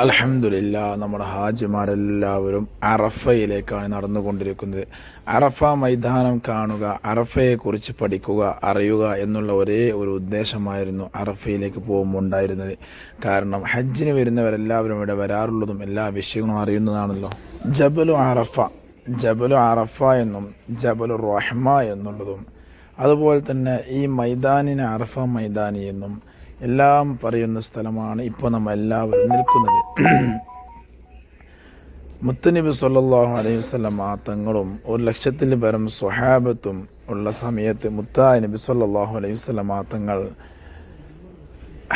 അലഹമില്ല നമ്മുടെ ഹാജിമാരെല്ലാവരും അറഫയിലേക്കാണ് നടന്നുകൊണ്ടിരിക്കുന്നത്. അറഫ മൈതാനം കാണുക അറഫയെക്കുറിച്ച് പഠിക്കുക അറിയുക എന്നുള്ള ഒരേ ഒരു ഉദ്ദേശമായിരുന്നു അറഫയിലേക്ക് പോകുമ്പോൾ ഉണ്ടായിരുന്നത്. കാരണം ഹജ്ജിന് വരുന്നവരെല്ലാവരും ഇവിടെ വരാറുള്ളതും എല്ലാ വിഷയങ്ങളും അറിയുന്നതാണല്ലോ. ജബലു അറഫ ജബലു അറഫ എന്നും ജബലു റഹ്മ എന്നുള്ളതും. അതുപോലെ തന്നെ ഈ മൈതാനിന് അറഫ മൈതാനി എന്നും എല്ലാം പറയുന്ന സ്ഥലമാണ് ഇപ്പോൾ നമ്മൾ എല്ലാവരും നിൽക്കുന്നത്. മുത്തനബി സല്ലാഹു അലൈഹി വസ്ലം തങ്ങളും ഒരു ലക്ഷത്തിൽ പരം സ്വഹാബത്തും ഉള്ള സമയത്ത് മുത്ത നബി സല്ലാഹു അലൈഹി വസ്ലം തങ്ങൾ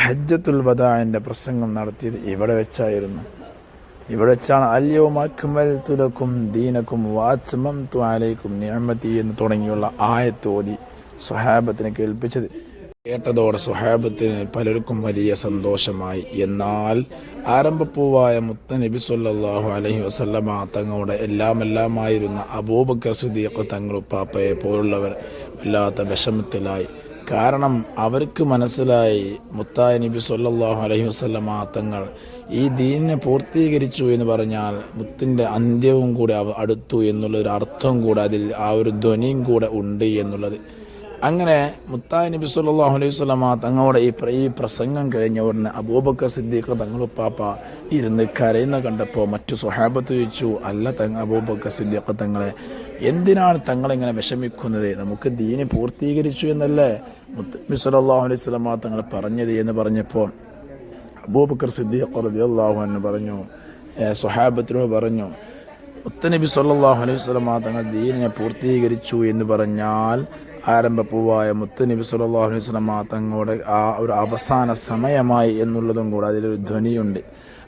ഹജ്ജത്തുൽ വദാന്റെ പ്രസംഗം നടത്തിയത് ഇവിടെ വെച്ചായിരുന്നു. ഇവിടെ വെച്ചാണ് അല്യവുമാക്കുമൽ തുലക്കും ദീനക്കും വാത്സമം തുലേക്കും നിയമത്തി എന്ന് തുടങ്ങിയുള്ള ആയത്തോതി സ്വഹാബത്തിനെ കേൾപ്പിച്ചത്. കേട്ടതോടെ സുഹാബത്തിന് പലർക്കും വലിയ സന്തോഷമായി. എന്നാൽ ആരംഭപ്പൂവായ മുത്ത നബി സല്ലാഹു അലഹി വസല്ലമ തങ്ങളുടെ എല്ലാമെല്ലാമായിരുന്ന അബൂബക്കർ സുദീഖ് തങ്ങളുപ്പാപ്പയെ പോലുള്ളവർ വല്ലാത്ത വിഷമത്തിലായി. കാരണം അവർക്ക് മനസ്സിലായി മുത്തായ നബി സല്ലാഹു അലഹി വസ്ലമ തങ്ങൾ ഈ ദീനിനെ പൂർത്തീകരിച്ചു എന്ന് പറഞ്ഞാൽ മുത്തിന്റെ അന്ത്യവും കൂടെ അടുത്തു എന്നുള്ളൊരു അർത്ഥം കൂടെ അതിൽ ആ ഒരു ധ്വനിയും കൂടെ ഉണ്ട് എന്നുള്ളത്. അങ്ങനെ മുത്തായി നബി സല്ലാഹു അലൈഹി സ്വലാമ തങ്ങളുടെ ഈ ഈ പ്രസംഗം കഴിഞ്ഞ ഉടനെ അബൂബക്കർ സിദ്ദീഖ് തങ്ങളുപ്പാപ്പ ഇരുന്ന് കരയുന്ന കണ്ടപ്പോൾ മറ്റു സ്വഹാബത്ത് ചോദിച്ചു അല്ല തങ്ങ അബൂബക്കർ സിദ്ദീഖ് തങ്ങളെ എന്തിനാണ് തങ്ങളിങ്ങനെ വിഷമിക്കുന്നത്? നമുക്ക് ദീനി പൂർത്തീകരിച്ചു എന്നല്ലേ? മുത്തബി സല്ലാഹു അലൈഹി സ്വലാമ തങ്ങൾ പറഞ്ഞത് എന്ന് പറഞ്ഞപ്പോൾ അബൂബക്കർ സിദ്ദീഖ് റതി അള്ളാഹു എന്ന് പറഞ്ഞു സ്വഹാബത്തിനോട് പറഞ്ഞു മുത്തനബി സല്ലാഹു അലൈഹി സ്വലമ തങ്ങൾ ദീനിനെ പൂർത്തീകരിച്ചു എന്ന് പറഞ്ഞാൽ ആരംഭപ്പൂവായ മുത്തനബി സല്ലാഹു അലൈഹി സ്വലമ തങ്ങളുടെ ആ ഒരു അവസാന സമയമായി എന്നുള്ളതും കൂടെ അതിലൊരു ധ്വനിയുണ്ട്.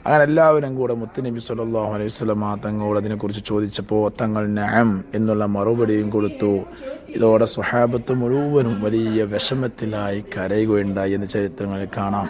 അങ്ങനെ എല്ലാവരും കൂടെ മുത്തനബി സല്ലാഹു അലൈഹി സ്വലമ തങ്ങളോട് അതിനെക്കുറിച്ച് ചോദിച്ചപ്പോൾ തങ്ങൾ നയം എന്നുള്ള മറുപടിയും കൊടുത്തു. ഇതോടെ സ്വഹാബത്ത് മുഴുവനും വലിയ വിഷമത്തിലായി കരയുകയുണ്ടായി എന്ന് ചരിത്രങ്ങളിൽ കാണാം.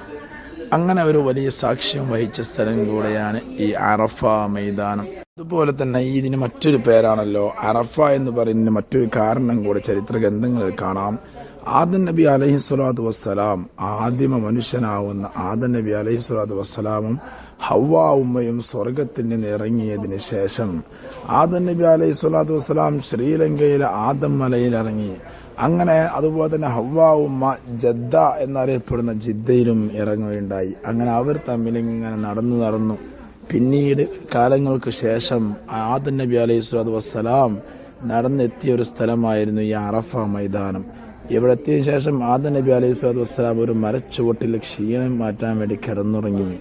അങ്ങനെ ഒരു വലിയ സാക്ഷ്യം വഹിച്ച സ്ഥലം കൂടെയാണ് ഈ അറഫ മൈതാനം. അതുപോലെ തന്നെ ഇതിന് മറ്റൊരു പേരാണല്ലോ അറഫ എന്ന് പറയുന്നതിന് മറ്റൊരു കാരണം കൂടെ ചരിത്ര ഗ്രന്ഥങ്ങളിൽ കാണാം. ആദൻ നബി അലഹി സ്വലാത്തു വസ്സലാം ആദിമ മനുഷ്യനാവുന്ന ആദൻ നബി അലഹി സ്വലാത്തു വസ്സലാമും ഹവ്വ ഉമ്മയും സ്വർഗത്തിൽ നിന്ന് ഇറങ്ങിയതിന് ശേഷം ആദൻ നബി അലൈഹി സ്വലാത്തു വസ്സലാം ശ്രീലങ്കയിലെ ആദം മലയിൽ ഇറങ്ങി. അങ്ങനെ അതുപോലെ തന്നെ ഹവ്വ ഉമ്മ ജദ്ദ എന്നറിയപ്പെടുന്ന ജിദ്ദയിലും ഇറങ്ങുകയുണ്ടായി. അങ്ങനെ അവർ തമ്മിലിങ്ങനെ നടന്നു നടന്നു പിന്നീട് കാലങ്ങൾക്ക് ശേഷം ആദൻ നബി അലൈഹി സ്വലാത്തു വസ്സലാം നടന്നെത്തിയ ഒരു സ്ഥലമായിരുന്നു ഈ അറഫ മൈതാനം. ഇവിടെ എത്തിയ ശേഷം ആദൻ നബി അലൈഹി സ്വലാത്തു വസ്സലാം ഒരു മരച്ചുവട്ടിൽ ക്ഷീണം മാറ്റാൻ വേണ്ടി കിടന്നുറങ്ങി.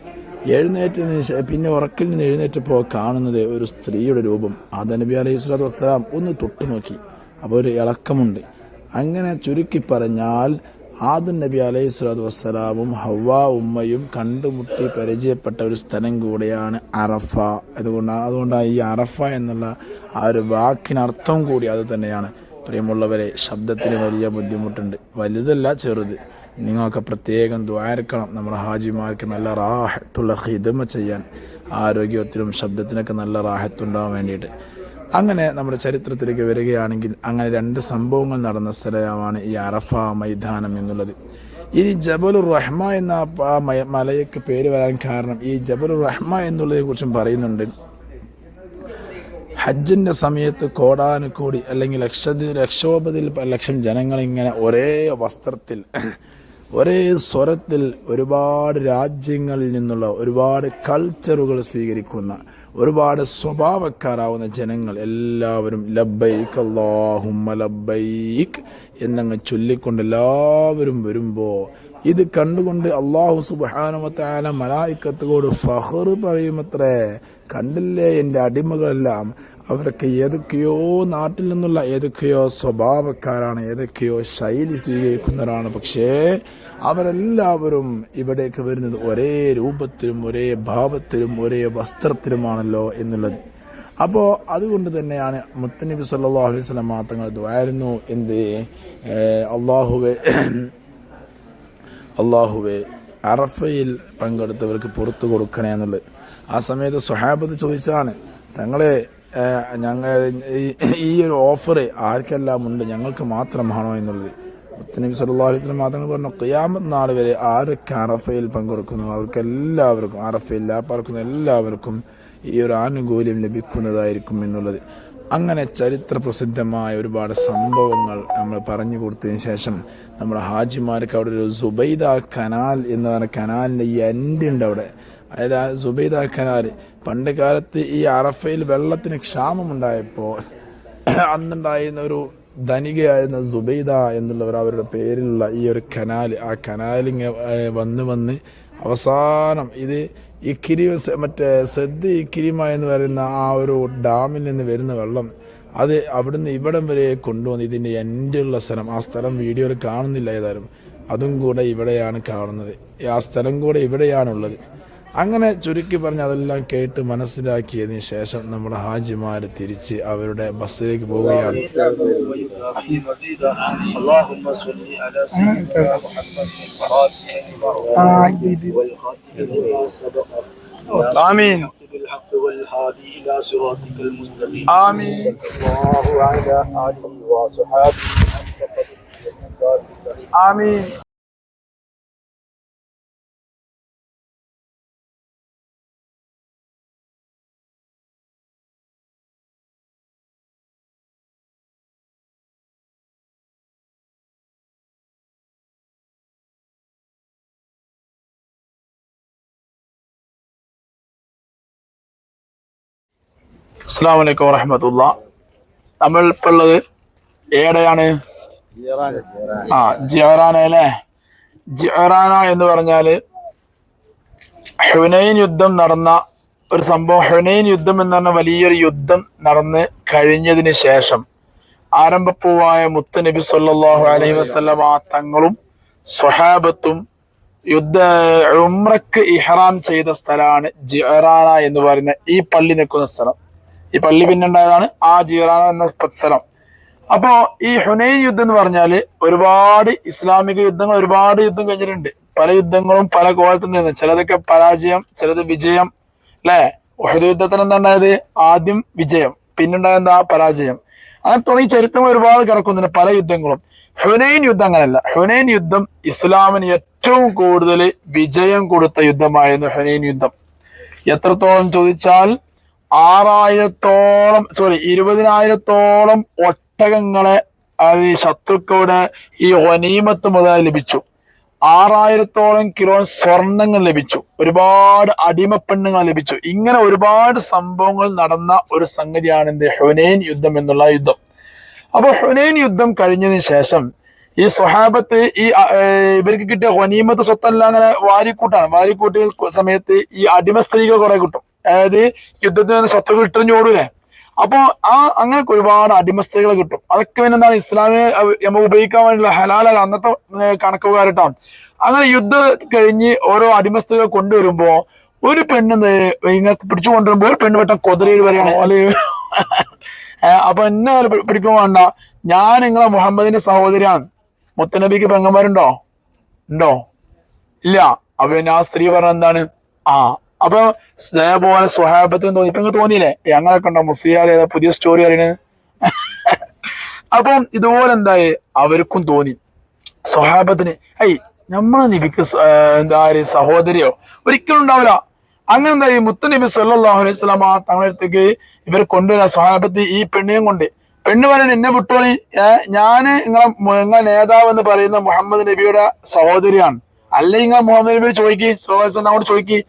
എഴുന്നേറ്റ് പിന്നെ ഉറക്കിൽ നിന്ന് എഴുന്നേറ്റപ്പോൾ കാണുന്നത് ഒരു സ്ത്രീയുടെ രൂപം. ആദൻ നബി അലൈഹി സ്വലാത്തു വസ്സലാം ഒന്ന് തൊട്ടു നോക്കി അപ്പോൾ ഒരു ഇളക്കമുണ്ട്. അങ്ങനെ ചുരുക്കി പറഞ്ഞാൽ ആദൻ നബി അലൈഹി സ്വലാത്തു വസ്സലാമും ഹവ്വ ഉമ്മയും കണ്ടുമുട്ടി പരിചയപ്പെട്ട ഒരു സ്ഥലം കൂടിയാണ് അറഫ. അതുകൊണ്ട് അതുകൊണ്ടാണ് ഈ അറഫ എന്നുള്ള ആ ഒരു വാക്കിനർത്ഥം കൂടി അത് തന്നെയാണ്. പ്രിയമുള്ളവരെ ശബ്ദത്തിന് വലിയ ബുദ്ധിമുട്ടുണ്ട്. വലുതല്ല ചെറുത്. നിങ്ങൾക്ക് പ്രത്യേകം ദ്വാരക്കണം നമ്മുടെ ഹാജിമാർക്ക് നല്ല റാഹത്തുള്ള ഹിതമ ചെയ്യാൻ ആരോഗ്യത്തിനും ശബ്ദത്തിനൊക്കെ നല്ല റാഹത്തുണ്ടാവാൻ വേണ്ടിയിട്ട്. അങ്ങനെ നമ്മുടെ ചരിത്രത്തിലേക്ക് വരികയാണെങ്കിൽ അങ്ങനെ രണ്ട് സംഭവങ്ങൾ നടന്ന സ്ഥലമാണ് ഈ അറഫ മൈതാനം എന്നുള്ളത്. ഇനി ജബലുർ റഹ്മ എന്ന മലയ്ക്ക് പേര് വരാൻ കാരണം ഈ ജബലുർ റഹ്മ എന്നുള്ളതിനെ കുറിച്ചും പറയുന്നുണ്ട്. ഹജ്ജിന്റെ സമയത്ത് കോടാനുകൂടി അല്ലെങ്കിൽ ലക്ഷ ലക്ഷോപതിൽ ലക്ഷം ജനങ്ങൾ ഇങ്ങനെ ഒരേ വസ്ത്രത്തിൽ ഒരേ സ്വരത്തിൽ ഒരുപാട് രാജ്യങ്ങളിൽ നിന്നുള്ള ഒരുപാട് കൾച്ചറുകൾ സ്വീകരിക്കുന്ന ഒരുപാട് സ്വഭാവക്കാരാവുന്ന ജനങ്ങൾ എല്ലാവരും ലബൈക്ക് അള്ളാഹുമ്മ ലബൈക്ക് എന്നങ്ങ് ചൊല്ലിക്കൊണ്ട് എല്ലാവരും വരുമ്പോൾ ഇത് കണ്ടുകൊണ്ട് അള്ളാഹു സുബാനുമത്തായ മലായിക്കത്തോട് ഫഹർ പറയുമത്രേ കണ്ടില്ലേ എന്റെ അടിമകളെല്ലാം? അവരൊക്കെ ഏതൊക്കെയോ നാട്ടിൽ നിന്നുള്ള ഏതൊക്കെയോ സ്വഭാവക്കാരാണ് ഏതൊക്കെയോ ശൈലി സ്വീകരിക്കുന്നവരാണ്. പക്ഷേ അവരെല്ലാവരും ഇവിടേക്ക് വരുന്നത് ഒരേ രൂപത്തിലും ഒരേ ഭാവത്തിലും ഒരേ വസ്ത്രത്തിലുമാണല്ലോ എന്നുള്ളത്. അപ്പോൾ അതുകൊണ്ട് തന്നെയാണ് മുത്തനബി സല്ലാ അലൈഹി സ്വലം മാത്രങ്ങൾ ഇതുമായിരുന്നു എന്ത്? അള്ളാഹുവെ അള്ളാഹുവെ അറഫയിൽ പങ്കെടുത്തവർക്ക് പുറത്തു കൊടുക്കണേ എന്നുള്ളത്. ആ സമയത്ത് സുഹാബത്ത് ചോദിച്ചാണ് തങ്ങളെ ഞങ്ങൾ ഈ ഒരു ഓഫർ ആർക്കെല്ലാം ഉണ്ട് ഞങ്ങൾക്ക് മാത്രമാണോ എന്നുള്ളത്. നബി സല്ലല്ലാഹു അലൈഹി വസല്ലം മാത്രങ്ങൾ പറഞ്ഞു ഖിയാമത്ത് നാൾ വരെ ആരൊക്കെ അറഫയിൽ പങ്കെടുക്കുന്നു? അവർക്ക് എല്ലാവർക്കും അറഫയിൽ ലാപ്പാർക്കുന്ന എല്ലാവർക്കും ഈ ഒരു ആനുകൂല്യം ലഭിക്കുന്നതായിരിക്കും എന്നുള്ളത്. അങ്ങനെ ചരിത്ര പ്രസിദ്ധമായ ഒരുപാട് സംഭവങ്ങൾ നമ്മൾ പറഞ്ഞു കൊടുത്തതിന് ശേഷം നമ്മുടെ ഹാജിമാർക്ക് അവിടെ ഒരു സുബൈദ കനാൽ എന്ന് പറഞ്ഞ കനാലിന്റെ ഈ എൻഡ് ഉണ്ട് അവിടെ. അതായത് ആ സുബൈദ കനാൽ പണ്ട് കാലത്ത് ഈ അറഫയിൽ വെള്ളത്തിന് ക്ഷാമമുണ്ടായപ്പോൾ അന്നുണ്ടായിരുന്ന ഒരു ധനികയായിരുന്ന സുബൈദ എന്നുള്ളവർ അവരുടെ പേരിലുള്ള ഈ ഒരു കനാൽ ആ കനാലിങ് വന്ന് വന്ന് അവസാനം ഇത് ഇക്കിരി മറ്റേ സദ്യ ഇക്കിരിമ എന്ന് പറയുന്ന ആ ഒരു ഡാമിൽ നിന്ന് വരുന്ന വെള്ളം അത് അവിടുന്ന് ഇവിടം വരെ കൊണ്ടുവന്ന് ഇതിന്റെ എൻഡുള്ള സ്ഥലം ആ സ്ഥലം വീഡിയോയിൽ കാണുന്നില്ല ഏതായാലും. അതും കൂടെ ഇവിടെയാണ് കാണുന്നത്. ആ സ്ഥലം കൂടെ ഇവിടെയാണുള്ളത്. അങ്ങനെ ചുരുക്കി പറഞ്ഞ് അതെല്ലാം കേട്ട് മനസ്സിലാക്കിയതിന് ശേഷം നമ്മുടെ ഹാജിമാർ തിരിച്ച് അവരുടെ ബസ്സിലേക്ക് പോവുകയാണ് مزيدا اللهم صل على سيدنا محمد الفاتح والخاتم لما سبق آمين بالحق والهادي الى صراطك المستقيم آمين الله على اله وصحبه آمين അസ്സാം വലൈക്കും വറഹമത്തുള്ള. നമ്മൾ ഇപ്പൊ ഉള്ളത് ഏടെയാണ്? ആ ജിയറാന അല്ലേ ജിയറാന എന്ന് പറഞ്ഞാൽ ഹുനൈൻ യുദ്ധം നടന്ന ഒരു സംഭവം. ഹുനൈൻ യുദ്ധം എന്ന് പറഞ്ഞ വലിയൊരു യുദ്ധം നടന്ന് കഴിഞ്ഞതിന് ശേഷം ആരംഭപ്പൂവായ മുത്ത് നബി സല്ലാഹു അലൈഹി വസല്ലമ തങ്ങളും സ്വഹാബത്തും യുദ്ധ ഉമ്രക്ക് ഇഹ്റാം ചെയ്ത സ്ഥലമാണ് ജിയറാന എന്ന് പറയുന്ന ഈ പള്ളി നിൽക്കുന്ന സ്ഥലം. ഈ പള്ളി പിന്നുണ്ടായതാണ് ആ ജീറാന എന്ന സ്ഥലം. അപ്പോ ഈ ഹുനൈൻ യുദ്ധം എന്ന് പറഞ്ഞാൽ ഒരുപാട് ഇസ്ലാമിക യുദ്ധങ്ങൾ ഒരുപാട് യുദ്ധം കഴിഞ്ഞിട്ടുണ്ട്. പല യുദ്ധങ്ങളും പല കോലത്തിൽ നിന്ന്. ചിലതൊക്കെ പരാജയം ചിലത് വിജയം അല്ലെ? ഒഹദ് യുദ്ധത്തിന് എന്താ ഉണ്ടായത് ആദ്യം വിജയം പിന്നുണ്ടായ എന്താ? പരാജയം. അങ്ങനെ തുടങ്ങി ചരിത്രം ഒരുപാട് കിടക്കുന്നുണ്ട് പല യുദ്ധങ്ങളും. ഹുനൈൻ യുദ്ധം അങ്ങനല്ല. ഹുനൈൻ യുദ്ധം ഇസ്ലാമിന് ഏറ്റവും കൂടുതൽ വിജയം കൊടുത്ത യുദ്ധമായിരുന്നു ഹുനൈൻ യുദ്ധം. എത്രത്തോളം ചോദിച്ചാൽ ആറായിരത്തോളം സോറി ഇരുപതിനായിരത്തോളം ഒട്ടകങ്ങളെ അത് ശത്രുക്കളുടെ ഈ ഒനീമത്ത് മുതൽ ലഭിച്ചു. ആറായിരത്തോളം കിലോ സ്വർണങ്ങൾ ലഭിച്ചു. ഒരുപാട് അടിമപ്പെണ്ണുങ്ങൾ ലഭിച്ചു. ഇങ്ങനെ ഒരുപാട് സംഭവങ്ങൾ നടന്ന ഒരു സംഗതിയാണ് എന്ത്? ഹുനൈൻ യുദ്ധം എന്നുള്ള യുദ്ധം. അപ്പൊ ഹുനൈൻ യുദ്ധം കഴിഞ്ഞതിന് ശേഷം ഈ സ്വഹാബത്ത് ഈ ഇവർക്ക് കിട്ടിയ ഹൊനീമത്ത് സ്വത്തല്ല അങ്ങനെ വാരിക്കൂട്ടാണ്. വാരിക്കൂട്ടിയ സമയത്ത് ഈ അടിമ സ്ത്രീകൾ കുറെ കിട്ടും. അതായത് യുദ്ധത്തിൽ നിന്ന് ശത്രു കിട്ടുന്ന ഓടൂലേ അപ്പൊ ആ അങ്ങനെ ഒരുപാട് അടിമസ്ഥകൾ കിട്ടും. അതൊക്കെ പിന്നെ എന്താണ് ഇസ്ലാമിനെ നമുക്ക് ഉപയോഗിക്കാൻ വേണ്ടിയുള്ള ഹലാലല്ല അന്നത്തെ കണക്കുകാരിട്ടാണ്. അങ്ങനെ യുദ്ധം കഴിഞ്ഞ് ഓരോ അടിമസ്ഥകൾ കൊണ്ടുവരുമ്പോൾ കൊണ്ടുവരുമ്പോ ഒരു പെണ്ണ് ഇങ്ങനെ പിടിച്ചു കൊണ്ടുവരുമ്പോ ഒരു പെണ്ണ് പെട്ടെന്ന് കൊതിരയിൽ വരെയാണ്. അല്ലെങ്കിൽ അപ്പൊ എന്നെ പിടിക്കാൻ വേണ്ട. ഞാൻ നിങ്ങളെ മുഹമ്മദിന്റെ സഹോദരിയാണ്. മുത്തനബിക്ക് പെങ്ങന്മാരുണ്ടോ? ഉണ്ടോ? ഇല്ല. അപ്പൊ പിന്നെ ആ സ്ത്രീ പറഞ്ഞ എന്താണ്? ആ അപ്പൊ ഇതേപോലെ സ്വഹാബത്തിന് തോന്നി. ഇപ്പൊ തോന്നിയില്ലേ? അങ്ങനെ കണ്ട മുസ്ലിയാർ ഏതാ പുതിയ സ്റ്റോറി അറിയണത് അപ്പം ഇതുപോലെ എന്തായി? അവർക്കും തോന്നി. സ്വഹാബത്തിന് ഐ നമ്മളെ നബിക്ക് എന്താ സഹോദരിയോ? ഒരിക്കലും ഉണ്ടാവില്ല. അങ്ങനെ എന്താ ഈ മുത്തനബി സല്ലാഹു അലൈഹി വസല്ലമ ആ തങ്ങളടുത്തേക്ക് ഇവർ കൊണ്ടുവരാ സ്വഹാബത്തി ഈ പെണ്ണിനെയും കൊണ്ട്. പെണ്ണ് പറയുന്നത് എന്നെ വിട്ടോളി. ഞാൻ നിങ്ങളെ നിങ്ങളെ നേതാവ് എന്ന് പറയുന്ന മുഹമ്മദ് നബിയുടെ സഹോദരിയാണ്. അല്ലെങ്കിൽ മുഹമ്മദ് നബി ചോദിക്ക്? അങ്ങോട്ട് ചോദിക്ക്.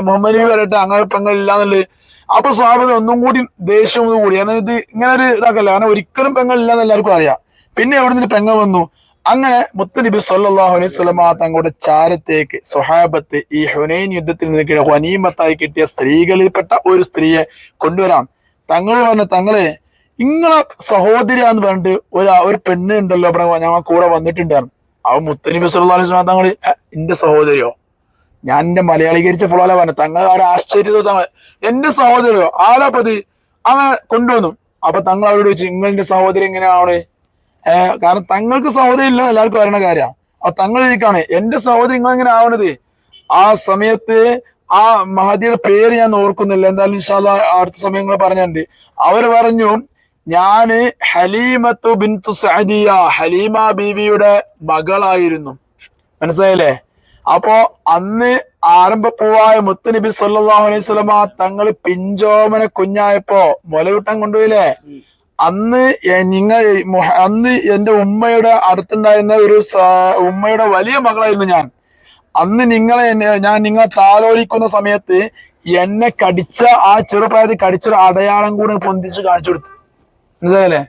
മുഹമ്മദ് നബി വരട്ടെ അങ്ങനെ പെങ്ങൾ ഇല്ലാന്നുള്ളത് അപ്പൊ സ്വാഭാവിക ഒന്നും കൂടി ദേഷ്യം ഒന്നും കൂടി. കാരണം ഇത് ഇങ്ങനെ ഒരു ഇതാക്കല്ല? കാരണം ഒരിക്കലും പെങ്ങൾ ഇല്ലാന്ന് എല്ലാവർക്കും അറിയാം. പിന്നെ എവിടെ നിന്ന് പെങ്ങൾ വന്നു? അങ്ങനെ മുത്തനബി സല്ലാഹു അലൈഹി സ്വലമ തങ്ങളുടെ ചാരത്തേക്ക് സ്വഹാബത്ത് ഈ ഹുനൈൻ യുദ്ധത്തിൽ നിന്ന് കിട്ടിയ ഹനീമത്തായി കിട്ടിയ സ്ത്രീകളിൽപ്പെട്ട ഒരു സ്ത്രീയെ കൊണ്ടുവരാം. തങ്ങൾ പറഞ്ഞു തങ്ങളെ ഇങ്ങളെ സഹോദരിയാന്ന് പറഞ്ഞിട്ട് ഒരു ഒരു പെണ്ണ് ഉണ്ടല്ലോ ഇവിടെ ഞങ്ങൾ കൂടെ വന്നിട്ടുണ്ടായിരുന്നു. അവ മുത്തനബി സല്ലാ അലൈഹി സ്വലാ തങ്ങൾ "ഏ, എന്റെ സഹോദരിയോ? ഞാൻ എന്റെ മലയാളീകരിച്ച ഫുളോല പറഞ്ഞു തങ്ങൾ അവരെ തങ്ങൾ എന്റെ സഹോദരിയോ ആലാപതി അങ്ങനെ കൊണ്ടുവന്നു. അപ്പൊ തങ്ങൾ അവരോട് ചോദിച്ചു നിങ്ങളുടെ സഹോദരി എങ്ങനെയാണ്? കാരണം തങ്ങൾക്ക് സഹോദരി ഇല്ല എല്ലാവർക്കും അറിയണ കാര്യമാണ് അപ്പൊ തങ്ങൾ ചോദിക്കാണ് എന്റെ സഹോദരി നിങ്ങൾ എങ്ങനെ ആവണത്? ആ സമയത്ത് ആ മഹദിയുടെ പേര് ഞാൻ ഓർക്കുന്നില്ല. എന്തായാലും ഇൻഷാല്ല അടുത്ത സമയങ്ങൾ പറഞ്ഞിട്ടുണ്ട്. അവർ പറഞ്ഞു ഞാൻ ഹലീമത്തു ബിൻ സഅദിയ ഹലീമ ബീവിയുടെ മകളായിരുന്നു. മനസ്സിലായില്ലേ? അപ്പോ അന്ന് ആരംഭപ്പൂവായ മുത്തുനബി സല്ലാഹു അലൈഹി സ്വലമ തങ്ങൾ പിഞ്ചോമന കുഞ്ഞായപ്പോ മുലയൂട്ടം കൊണ്ടുപോയില്ലേ? അന്ന് നിങ്ങൾ അന്ന് എന്റെ ഉമ്മയുടെ അടുത്തുണ്ടായിരുന്ന ഒരു ഉമ്മയുടെ വലിയ മകളായിരുന്നു ഞാൻ. അന്ന് നിങ്ങളെ ഞാൻ നിങ്ങളെ താലോലിക്കുന്ന സമയത്ത് എന്നെ കടിച്ച ആ ചെറുപ്രായത്തിൽ കടിച്ചൊരു അടയാളം കൂടെ പൊന്തിച്ച് കാണിച്ചു കൊടുത്തു. മനസ്സിലായില്ലേ?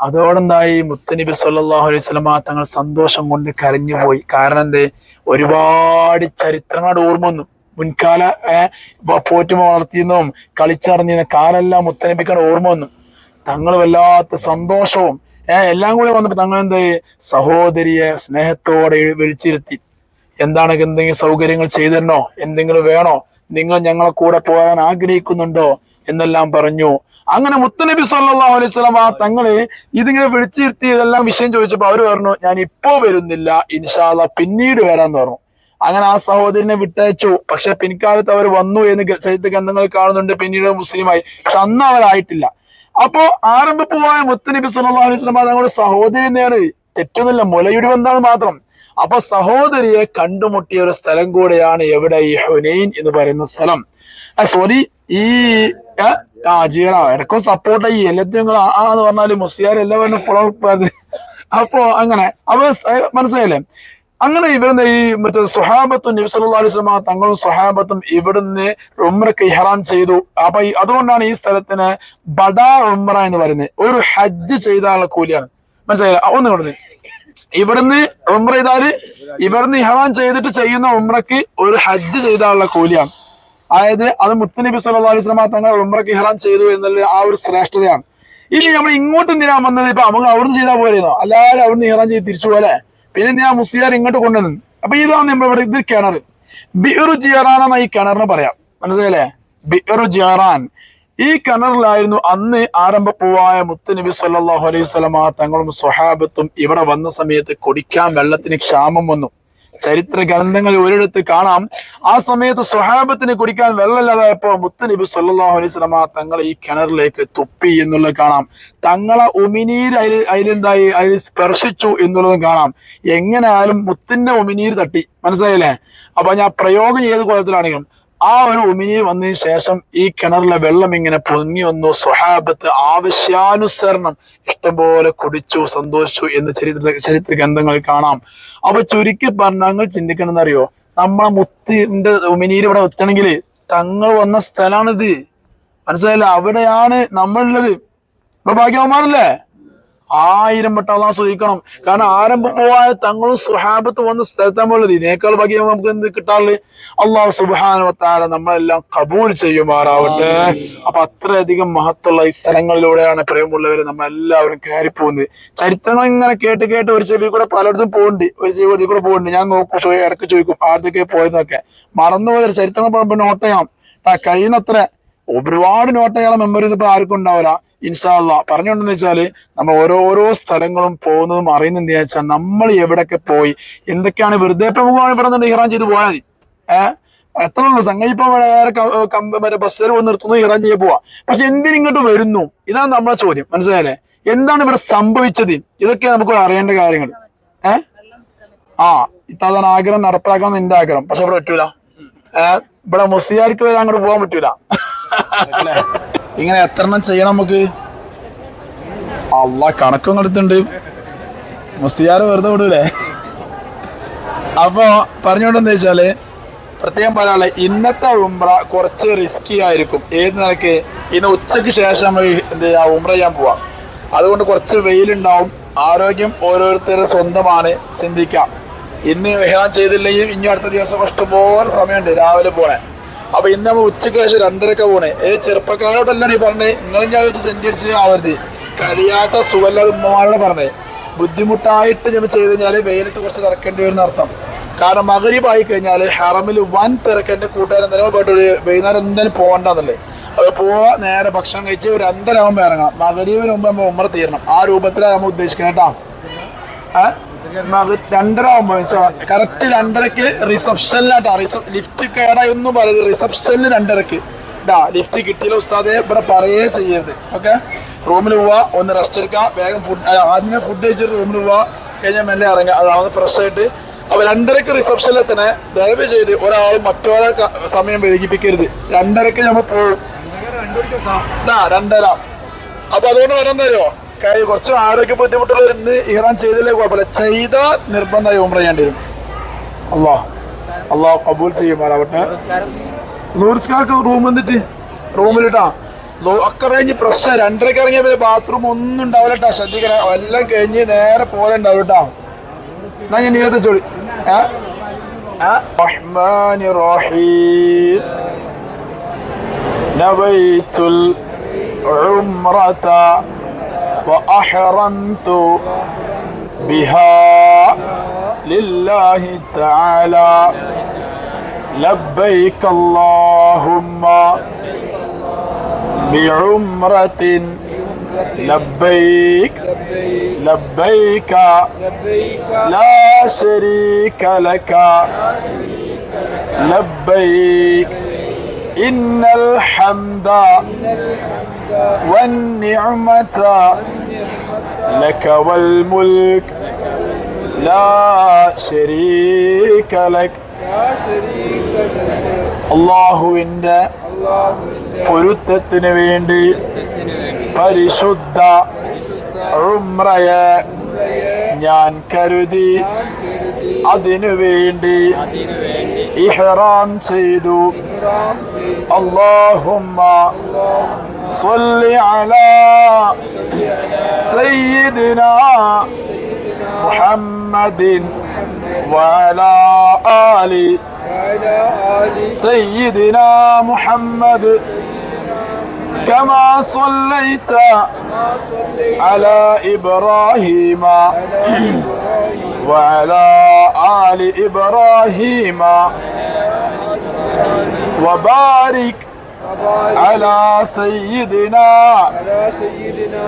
അതോടെന്തായി? മുത്തനബി സല്ലാഹു അലൈഹി സ്വലമ തങ്ങൾ സന്തോഷം കൊണ്ട് കരഞ്ഞുപോയി. കാരണം എന്തേ? ഒരുപാട് ചരിത്രങ്ങളുടെ ഓർമ്മ വന്നു. മുൻകാല പോറ്റുമ വളർത്തിയെന്നും കളിച്ചറിഞ്ഞിരുന്ന കാലെല്ലാം മുത്തനപ്പിക്കാൻ ഓർമ്മ വന്നു. തങ്ങൾ വല്ലാത്ത സന്തോഷവും എല്ലാം കൂടെ വന്നപ്പോ തങ്ങൾ എന്ത് സഹോദരിയെ സ്നേഹത്തോടെ വിളിച്ചിരുത്തി. എന്താണ് എന്തെങ്കിലും സൗകര്യങ്ങൾ ചെയ്തിരണോ എന്തെങ്കിലും വേണോ? നിങ്ങൾ ഞങ്ങളെ കൂടെ പോകാൻ ആഗ്രഹിക്കുന്നുണ്ടോ? എന്നെല്ലാം പറഞ്ഞു. അങ്ങനെ മുത്തനബി സല്ലാ അലൈഹി ആ തങ്ങൾ ഇതിങ്ങനെ വിളിച്ചിരുത്തി ഇതെല്ലാം വിഷയം ചോദിച്ചപ്പോ അവർ പറഞ്ഞു ഞാൻ ഇപ്പോ വരുന്നില്ല ഇൻഷാല്ല പിന്നീട് വരാന്ന് പറഞ്ഞു. അങ്ങനെ ആ സഹോദരനെ വിട്ടയച്ചു. പക്ഷെ പിൻകാലത്ത് അവർ വന്നു എന്ന് ചരിത്ര ഗ്രന്ഥങ്ങൾ കാണുന്നുണ്ട് പിന്നീട് മുസ്ലിമായി. പക്ഷെ അന്ന് അവരായിട്ടില്ല അപ്പോ ആരംഭപ്പുവായ മുത്തനബി സല്ലാ അലൈഹി വസല്ലമ തങ്ങളുടെ സഹോദരി തന്നെയാണ് തെറ്റൊന്നുമില്ല മുലയുടെ ബന്ധമാണ് മാത്രം. അപ്പൊ സഹോദരിയെ കണ്ടുമുട്ടിയ ഒരു സ്ഥലം കൂടെയാണ് എവിടെ ഈ ഹുനൈൻ എന്ന് പറയുന്ന സ്ഥലം. സോറി ഈ ആ, ജീറ. ഇടക്കും സപ്പോർട്ട് ചെയ്യും എല്ലാത്തിനും നിങ്ങൾ ആ എന്ന് പറഞ്ഞാൽ മുസ്ലിയാർ എല്ലാവരും ഫോളോ അപ്പോ അങ്ങനെ. അവ മനസ്സിലായില്ലേ? അങ്ങനെ ഇവിടുന്ന് ഈ മറ്റേ സുഹാബത്തും നബി സല്ലല്ലാഹു അലൈഹി വസല്ലമ തങ്ങളും സുഹാബത്തും ഇവിടുന്ന് ഉമ്രക്ക് ഇഹ്റാം ചെയ്തു. അപ്പൊ അതുകൊണ്ടാണ് ഈ സ്ഥലത്തിന് ബഡാ ഉമ്ര എന്ന് പറയുന്നത്. ഒരു ഹജ്ജ് ചെയ്താലുള്ള കൂലിയാണ്. മനസ്സിലായില്ല? ഒന്ന് കൊടുത്ത് ഇവിടുന്ന് ഉമ്ര ചെയ്താൽ ഇവിടുന്ന് ഇഹ്റാം ചെയ്തിട്ട് ചെയ്യുന്ന ഉമ്രക്ക് ഒരു ഹജ്ജ് ചെയ്താലുള്ള കൂലിയാണ്. അതായത് അത് മുത്തനബി സല്ലല്ലാഹു അലൈഹി വസല്ലമ തങ്ങൾ ഉമ്രക്ക് ഇഹ്റാം ചെയ്തു എന്നുള്ള ആ ഒരു ശ്രേഷ്ഠതയാണ്. ഇനി നമ്മൾ ഇങ്ങോട്ട് എന്തിനാ വന്നത്? ഇപ്പൊ നമുക്ക് അവിടുന്ന് ചെയ്താൽ പോരെന്നോ? എല്ലാവരും അവിടുന്ന് ഇഹ്റാം ചെയ്ത് തിരിച്ചു പോലെ പിന്നെ ഞാൻ മുസ്ലിയാർ ഇങ്ങോട്ട് കൊണ്ടുവന്നു അപ്പൊ ഇതാണ് നമ്മൾ ഇവിടെ ഇത് കിണർ. ബിറു ജിയറാൻ ഈ കിണറിന് പറയാം. മനസ്സിലല്ലേ ബിറു ജിയറാൻ. ഈ കിണറിലായിരുന്നു അന്ന് ആരംഭ ആരംഭപ്പൂവായ മുത്തുനബി സല്ലല്ലാഹു അലൈഹി വസല്ലമ തങ്ങളും സ്വഹാബത്തും ഇവിടെ വന്ന സമയത്ത് കുടിക്കാൻ വെള്ളത്തിന് ക്ഷാമം വന്നു. ചരിത്ര ഗ്രന്ഥങ്ങൾ ഒരിടത്ത് കാണാം. ആ സമയത്ത് സ്വഹാബത്തിന് കുടിക്കാൻ വെള്ളമില്ലാതായപ്പോ മുത്തനബി സല്ലാഹു അലൈഹി സ്വലമ തങ്ങളെ ഈ കിണറിലേക്ക് തുപ്പി എന്നുള്ളത് കാണാം. തങ്ങളെ ഉമിനീർ അതിൽ അതിലെന്തായി? അതിൽ സ്പർശിച്ചു എന്നുള്ളതും കാണാം. എങ്ങനെയായാലും മുത്തിന്റെ ഉമിനീർ തട്ടി. മനസ്സിലായില്ലേ? അപ്പൊ ഞാൻ പ്രയോഗം ഏത് കുലത്തിലാണെങ്കിലും ആ ഒരു ഉമിനി വന്നതിന് ശേഷം ഈ കിണറിലെ വെള്ളം ഇങ്ങനെ പൊങ്ങി വന്നു. സ്വഹാബത്ത് ആവശ്യാനുസരണം ഇഷ്ടംപോലെ കുടിച്ചു സന്തോഷിച്ചു എന്ന് ചരിത്ര ചരിത്ര ഗ്രന്ഥങ്ങൾ കാണാം. അപ്പൊ ചുരുക്കി പറഞ്ഞാൽ ചിന്തിക്കണമെന്ന് അറിയോ നമ്മളെ മുത്തിന്റെ ഉമിനീര് ഇവിടെ എത്തണമെങ്കിൽ തങ്ങൾ വന്ന സ്ഥലമാണിത്. മനസ്സിലായില്ല? അവിടെയാണ് നമ്മളുള്ളത്. ഇപ്പൊ ഭാഗ്യവന്മാരല്ലേ? ആയിരം വട്ടം അള്ളാഹ് സൂചിക്കണം കാരണം ആരംഭമായ തങ്ങളും സുഹാബത്ത് വന്ന സ്ഥലത്താകുള്ളത് ഇതിനേക്കാൾ ഭാഗ്യം നമുക്ക് എന്ത് കിട്ടാറുള്ളത് അള്ളാഹു സുബാനുവത്താര നമ്മളെല്ലാം കബൂൽ ചെയ്യുമാറാവട്ടെ. അപ്പൊ അത്രയധികം മഹത്തുള്ള ഈ സ്ഥലങ്ങളിലൂടെയാണ് പ്രേമുള്ളവര് നമ്മൾ എല്ലാവരും കയറി പോകുന്നത് ചരിത്രങ്ങൾ ഇങ്ങനെ കേട്ട് കേട്ട് ഒരു ചെവി കൂടെ പലയിടത്തും പോകുന്നുണ്ട് ഒരു ചെവി കൂടെ പോകുന്നുണ്ട് ഞാൻ നോക്കും ചോ- ഇടയ്ക്ക് ചോദിക്കും ആദ്യമൊക്കെ പോയതൊക്കെ. മറന്നുപോയ ചരിത്രങ്ങൾ പറയുമ്പോൾ നോട്ട് ചെയ്യാം കഴിയുന്നത്ര ഒരുപാട് നോട്ട് ചെയ്യാനുള്ള മെമ്മറി ഇപ്പൊ ആർക്കും ഉണ്ടാവില്ല. ഇൻഷാല്ല പറഞ്ഞുകൊണ്ടെന്ന് വെച്ചാൽ നമ്മൾ ഓരോരോ സ്ഥലങ്ങളും പോകുന്നതും അറിയുന്നത് എന്താ വെച്ചാൽ നമ്മൾ എവിടെയൊക്കെ പോയി എന്തൊക്കെയാണ് വെറുതെ പ്രമുഖമാണ് നിന്ന് ഇഹ്റാൻ ചെയ്ത് പോയാൽ മതി. ഏഹ് എത്ര ഉള്ളൂ. സംഗതി ഇപ്പൊ മറ്റേ ബസ്സിൽ വന്ന് നിർത്തുന്നു ഇഹ്റാൻ ചെയ്യാൻ പോവാ. പക്ഷെ എന്തിനിങ്ങോട്ട് വരുന്നു? ഇതാണ് നമ്മളെ ചോദ്യം. മനസ്സിലായല്ലേ? എന്താണ് ഇവിടെ സംഭവിച്ചത്? ഇതൊക്കെ നമുക്ക് അറിയേണ്ട കാര്യങ്ങൾ ഏഹ് ആ ഇത്താതാണ് ആഗ്രഹം നടപ്പാക്കണം എന്റെ ആഗ്രഹം. പക്ഷെ ഇവിടെ പറ്റൂല. ഏഹ് ഇവിടെ മുസ്ലിയാർക്ക് വരെ അങ്ങോട്ട് പോകാൻ പറ്റൂല? ഇങ്ങനെ എത്ര എണ്ണം ചെയ്യണം നമുക്ക്? അള്ള കണക്കും എടുത്തുണ്ട് മുസ്ലിയാർ വെറുതെ വിടൂലേ? അപ്പോ പറഞ്ഞോണ്ടെന്ന് വെച്ചാൽ പ്രത്യേകം പറയാനുള്ള ഇന്നത്തെ ഉംറ കുറച്ച് റിസ്കി ആയിരിക്കും. ഏത് നിലയ്ക്ക്? ഇന്ന് ഉച്ചയ്ക്ക് ശേഷം നമ്മൾ എന്ത് ചെയ്യാ ഉംറ ചെയ്യാൻ പോവാം. അതുകൊണ്ട് കുറച്ച് വെയിലുണ്ടാവും. ആരോഗ്യം ഓരോരുത്തരുടെ സ്വന്തമാണ്. ചിന്തിക്കാം. ഇന്ന് വിഹാൻ ചെയ്തില്ലെങ്കിൽ ഇനി അടുത്ത ദിവസം ഇഷ്ടംപോലെ സമയമുണ്ട് രാവിലെ പോണേ അപ്പൊ ഇന്ന് നമ്മൾ ഉച്ചയ്ക്ക് ശേഷം രണ്ടരക്ക പോണേ. ഏ ചെറുപ്പക്കാരോടല്ലാണ് ഈ പറഞ്ഞേ? നിങ്ങളും ഞാൻ വെച്ച് സെന്റ് ആവരുത്. കഴിയാത്ത സുഖല്ലാതെ ഉമ്മമാരോട് പറഞ്ഞേ. ബുദ്ധിമുട്ടായിട്ട് നമ്മൾ ചെയ്ത് കഴിഞ്ഞാൽ വെയിലത്ത് കുറച്ച് നടക്കേണ്ടി വരുന്ന അർത്ഥം. കാരണം മകരീബ് ആയി കഴിഞ്ഞാൽ ഹറമിൽ വൻ തിരക്ക് എന്റെ കൂട്ടുകാരൻ തന്നെ പോയിട്ട് വൈകുന്നേരം എന്തായാലും പോകണ്ടെന്നല്ലേ. അത് പോവാ നേരെ ഭക്ഷണം കഴിച്ച് ഒരു രണ്ടര ആകുമ്പോൾ മകരീവിന് മുമ്പ് നമ്മൾ ഉമ്മറ തീരണം. ആ രൂപത്തിലാണ് നമ്മൾ ഉദ്ദേശിക്കുന്നത് കേട്ടോ. ഏ? രണ്ടര ആകുമ്പോ കറക്റ്റ് രണ്ടരക്ക് റിസപ്ഷനിലാട്ടോ ലിഫ്റ്റ് കയറായി ഒന്നും പറയരുത്. റിസപ്ഷനിൽ രണ്ടരക്ക്. ഇതാ ലിഫ്റ്റ് കിട്ടിയില്ല ഉസ്താദെ ഇവിടെ പറയേ ചെയ്യരുത്. ഓക്കെ റൂമിൽ പോവാ ഒന്ന് റെസ്റ്റ് എടുക്കുക വേഗം ഫുഡ് ആദ്യം ഫുഡ് കഴിച്ചിട്ട് റൂമിൽ പോവാ. കഴിഞ്ഞാൽ മെല്ലെ ഇറങ്ങുക അതാണ് ഫ്രഷ് ആയിട്ട്. അപ്പൊ രണ്ടരക്ക് റിസപ്ഷനിൽ തന്നെ ദയവ് ചെയ്ത് ഒരാൾ മറ്റൊരാളെ സമയം വൈകിപ്പിക്കരുത്. രണ്ടരക്ക് നമ്മൾ പോകും രണ്ടര അപ്പൊ അതുകൊണ്ട് വരാൻ തരുമോ കാര്യം കുറച്ച് ആരോഗ്യ ബുദ്ധിമുട്ടുള്ളവർ ഇന്ന് ഇഹ്റാൻ ചെയ്തില്ലേ കുഴപ്പമില്ല ചെയ്ത നിർബന്ധമായി ഉമ്ര ചെയ്യേണ്ടി വരും അള്ളാ അള്ളാഹ് കബൂൽ ചെയ്യുമാറാവട്ടെ നൂറിസ്കാർക്ക് റൂം വന്നിട്ട് റൂമിലിട്ടാ ഒക്കെ കഴിഞ്ഞ് ഫ്രഷ് രണ്ടരക്ക് ഇറങ്ങിയ പിന്നെ ബാത്റൂം ഒന്നും ഉണ്ടാവില്ല കേട്ടാ ശ്രദ്ധിക്കണം എല്ലാം കഴിഞ്ഞ് നേരെ പോലെ ഉണ്ടാവും കേട്ടോ എന്നാ ഞാൻ നീ ചോളി ഏ ഏ? റഹ്മാനി റഹീം نويت العمرة وأحرمت بها لله تعالى. لبيك اللهم بعمرة. لبيك لبيك لا شريك لك. لبيك إن الحمد والنعمة لك والملك لا شريك لك അള്ളാഹുവിൻ്റെ പൊരുത്തത്തിന് വേണ്ടി പരിശുദ്ധ ഉംറയെ ഞാൻ കരുതി അതിനു വേണ്ടി ഇഹ്റാം ചെയ്തു اللهم صل على سيدنا محمد وعلى آل سيدنا محمد كما صليت على إبراهيم وعلى آل إبراهيم وبارك على سيدنا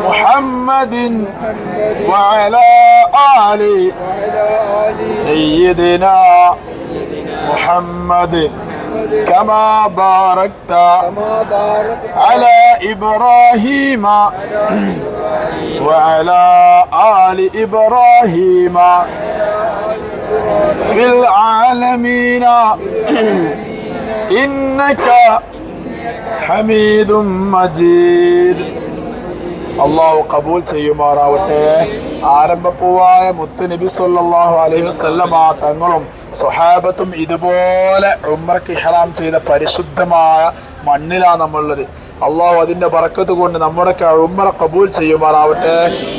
محمد وعلى آل سيدنا محمد. كما باركت على إبراهيم وعلى آل إبراهيم في العالمين إنك حميد مجيد അള്ളാഹു കബൂൽ ചെയ്യുമാറാവട്ടെ ആരംഭപ്പൂവായ മുത്ത് നബി സല്ലല്ലാഹു അലൈഹി വസല്ലമ തങ്ങളും സ്വഹാബത്തും ഇതുപോലെ ഉമ്രക്ക് ഇഹ്റാം ചെയ്ത പരിശുദ്ധമായ മണ്ണിലാണ് നമ്മളുള്ളത്. അള്ളാഹു അതിന്റെ പറക്കത്ത് കൊണ്ട് നമ്മുടെ ഉമ്മറ കബൂൽ ചെയ്യുമാറാവട്ടെ.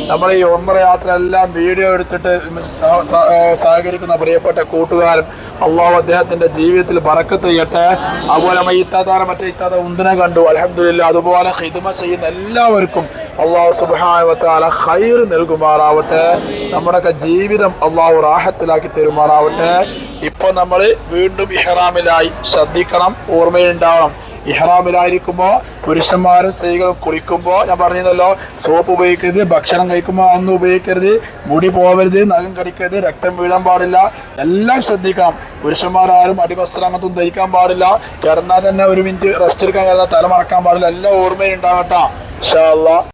നമ്മുടെ ഈ ഉമ്മറ യാത്ര എല്ലാം വീഡിയോ എടുത്തിട്ട് സഹ- സഹ- സഹകരിക്കുന്ന പ്രിയപ്പെട്ട കൂട്ടുകാരൻ അള്ളാഹു അദ്ദേഹത്തിന്റെ ജീവിതത്തിൽ പറക്കത്ത് ചെയ്യട്ടെ അതുപോലെ നമ്മൾ ഇത്താത്താനെ മറ്റേ ഇത്താത്ത ഉന്തിനെ കണ്ടു. അലഹമില്ല അതുപോലെ ഹിദ്മ ചെയ്യുന്ന എല്ലാവർക്കും അള്ളാഹു സുബാനുവത്താല ഹൈർ നൽകുമാറാവട്ടെ. നമ്മുടെയൊക്കെ ജീവിതം അള്ളാഹു റാഹത്തിലാക്കി തരുമാറാവട്ടെ. ഇപ്പൊ നമ്മൾ വീണ്ടും ഇഹ്റാമിലായി ശ്രദ്ധിക്കണം ഓർമ്മയുണ്ടാവണം. ഇഹ്റാമിലായിരിക്കുമ്പോൾ പുരുഷന്മാരും സ്ത്രീകളും കുളിക്കുമ്പോൾ ഞാൻ പറഞ്ഞല്ലോ സോപ്പ് ഉപയോഗിക്കരുത് ഭക്ഷണം കഴിക്കുമ്പോൾ ഒന്നും ഉപയോഗിക്കരുത് മുടി പോവരുത് നഖം കടിക്കരുത് രക്തം വീഴാൻ പാടില്ല. എല്ലാം ശ്രദ്ധിക്കണം. പുരുഷന്മാരാരും അടിവസ്ത്രം അങ്ങനത്തൊന്നും ധരിക്കാൻ പാടില്ല. കിടന്നാൽ തന്നെ ഒരു മിനിറ്റ് റെസ്റ്റ് എടുക്കാൻ കിടന്നാൽ തല മറക്കാൻ പാടില്ല. എല്ലാം ഓർമ്മയിലുണ്ടാകട്ടോ ഇൻഷാ അള്ളാ.